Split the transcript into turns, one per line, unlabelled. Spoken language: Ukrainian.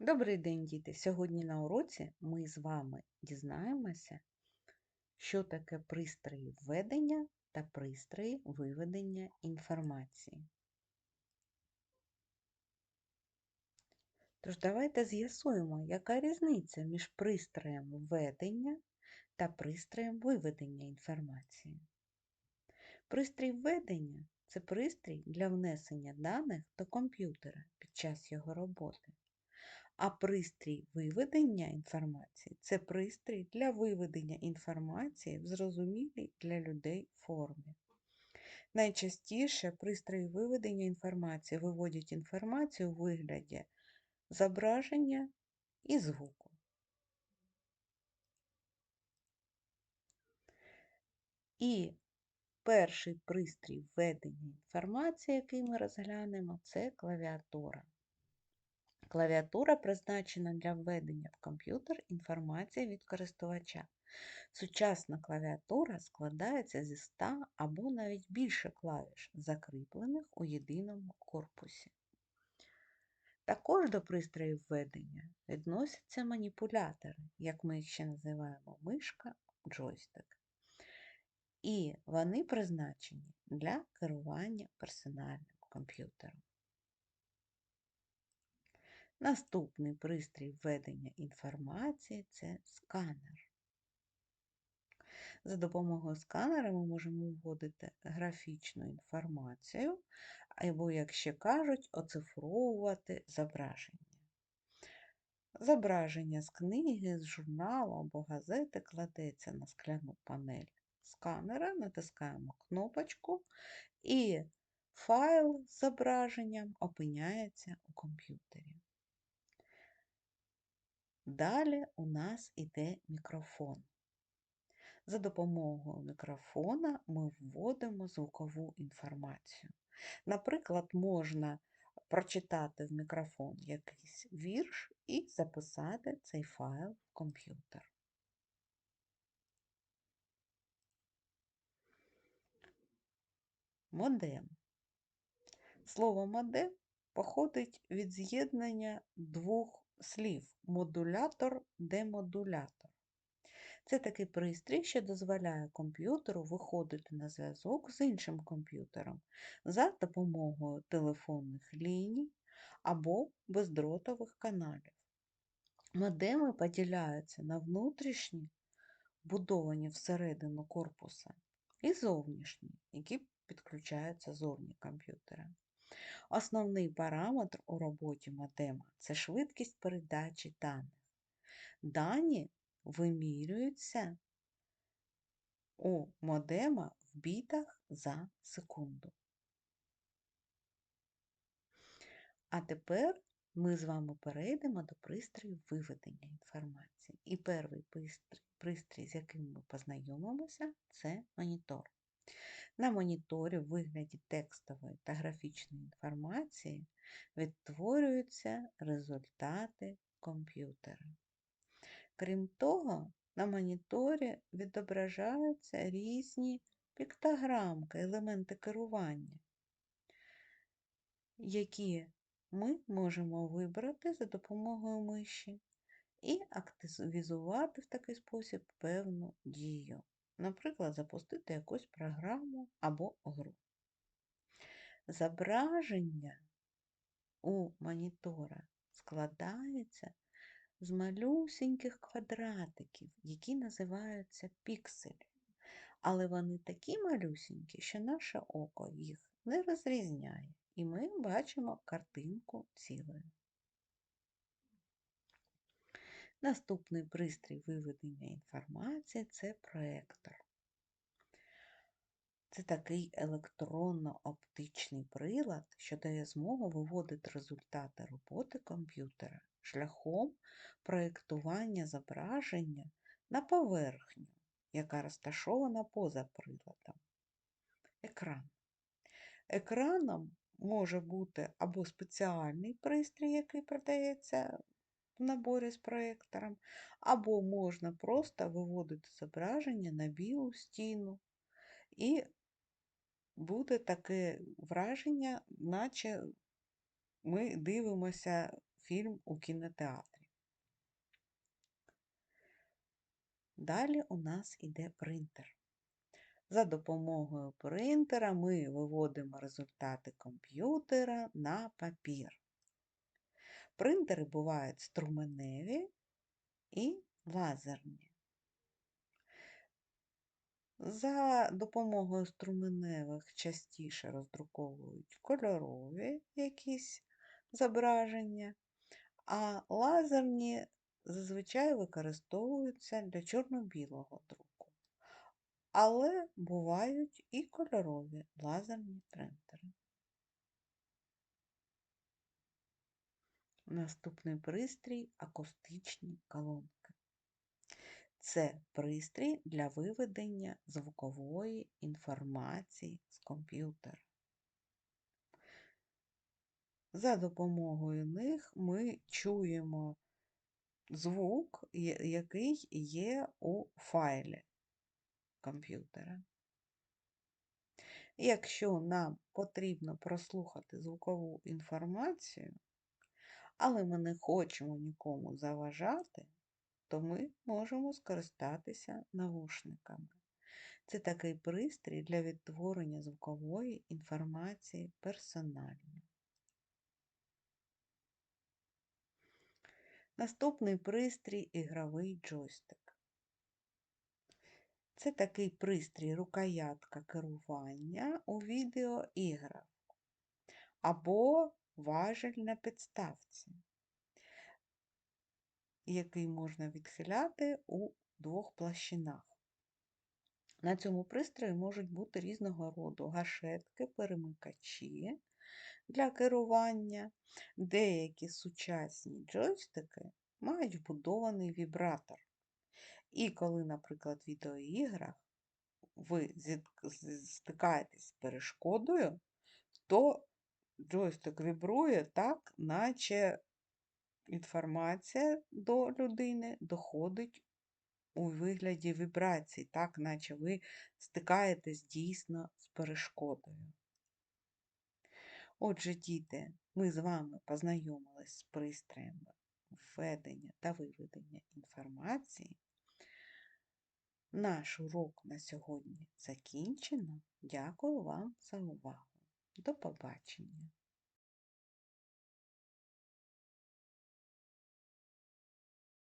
Добрий день, діти! Сьогодні на уроці ми з вами дізнаємося, що таке пристрої введення та пристрої виведення інформації. Тож давайте з'ясуємо, яка різниця між пристроєм введення та пристроєм виведення інформації. Пристрій введення це пристрій для внесення даних до комп'ютера під час його роботи. А пристрій виведення інформації це пристрій для виведення інформації в зрозумілій для людей формі. Найчастіше пристрої виведення інформації виводять інформацію у вигляді зображення і звуку. І перший пристрій введення інформації, який ми розглянемо, це клавіатура. Клавіатура призначена для введення в комп'ютер інформації від користувача. Сучасна клавіатура складається зі 100 або навіть більше клавіш, закріплених у єдиному корпусі. Також до пристроїв введення відносяться маніпулятори, як ми їх ще називаємо мишка, джойстик. І вони призначені для керування персональним комп'ютером. Наступний пристрій введення інформації це сканер. За допомогою сканера ми можемо вводити графічну інформацію, або, як ще кажуть, оцифровувати зображення. Зображення з книги, з журналу або газети кладеться на скляну панель сканера, натискаємо кнопочку, і файл з зображенням опиняється у комп'ютері. Далі у нас іде мікрофон. За допомогою мікрофона ми вводимо звукову інформацію. Наприклад, можна прочитати в мікрофон якийсь вірш і записати цей файл в комп'ютер. Модем. Слово модем походить від з'єднання двох слів модулятор, демодулятор. Це такий пристрій, що дозволяє комп'ютеру виходити на зв'язок з іншим комп'ютером за допомогою телефонних ліній або бездротових каналів. Модеми поділяються на внутрішні, будовані всередину корпуса, і зовнішні, які підключаються зовні комп'ютера. Основний параметр у роботі модема це швидкість передачі даних. Дані вимірюються у модема в бітах за секунду. А тепер ми з вами перейдемо до пристрою виведення інформації. І перший пристрій, з яким ми познайомимося, це монітор. На моніторі в вигляді текстової та графічної інформації відтворюються результати комп'ютера. Крім того, на моніторі відображаються різні піктограмки, елементи керування, які ми можемо вибрати за допомогою миші і активізувати в такий спосіб певну дію. Наприклад, запустити якусь програму або гру. Зображення у монітора складається з малюсіньких квадратиків, які називаються пікселі. Але вони такі малюсінькі, що наше око їх не розрізняє, і ми бачимо картинку цілою. Наступний пристрій виведення інформації це проектор. Це такий електронно-оптичний прилад, що дає змогу виводити результати роботи комп'ютера шляхом проєктування зображення на поверхню, яка розташована поза приладом. Екран. Екраном може бути або спеціальний пристрій, який продається в наборі з проєктором, або можна просто виводити зображення на білу стіну. І буде таке враження, наче ми дивимося фільм у кінотеатрі. Далі у нас іде принтер. За допомогою принтера ми виводимо результати комп'ютера на папір. Принтери бувають струменеві і лазерні. За допомогою струменевих частіше роздруковують кольорові якісь зображення, а лазерні зазвичай використовуються для чорно-білого друку. Але бувають і кольорові лазерні принтери. Наступний пристрій акустичні колонки. Це пристрій для виведення звукової інформації з комп'ютера. За допомогою них ми чуємо звук, який є у файлі комп'ютера. Якщо нам потрібно прослухати звукову інформацію, але ми не хочемо нікому заважати, то ми можемо скористатися навушниками. Це такий пристрій для відтворення звукової інформації персонально. Наступний пристрій ігровий джойстик. Це такий пристрій рукоятка керування у відеоіграх або важель на підставці, який можна відхиляти у двох площинах. На цьому пристрої можуть бути різного роду гашетки, перемикачі для керування. Деякі сучасні джойстики мають вбудований вібратор. І коли, наприклад, в відеоіграх ви стикаєтесь з перешкодою, то джойстик вібрує так, наче інформація до людини доходить у вигляді вібрацій, так, наче ви стикаєтесь дійсно з перешкодою. Отже, діти, ми з вами познайомились з пристроями введення та виведення інформації. Наш урок на сьогодні закінчено. Дякую вам за увагу. До побачення!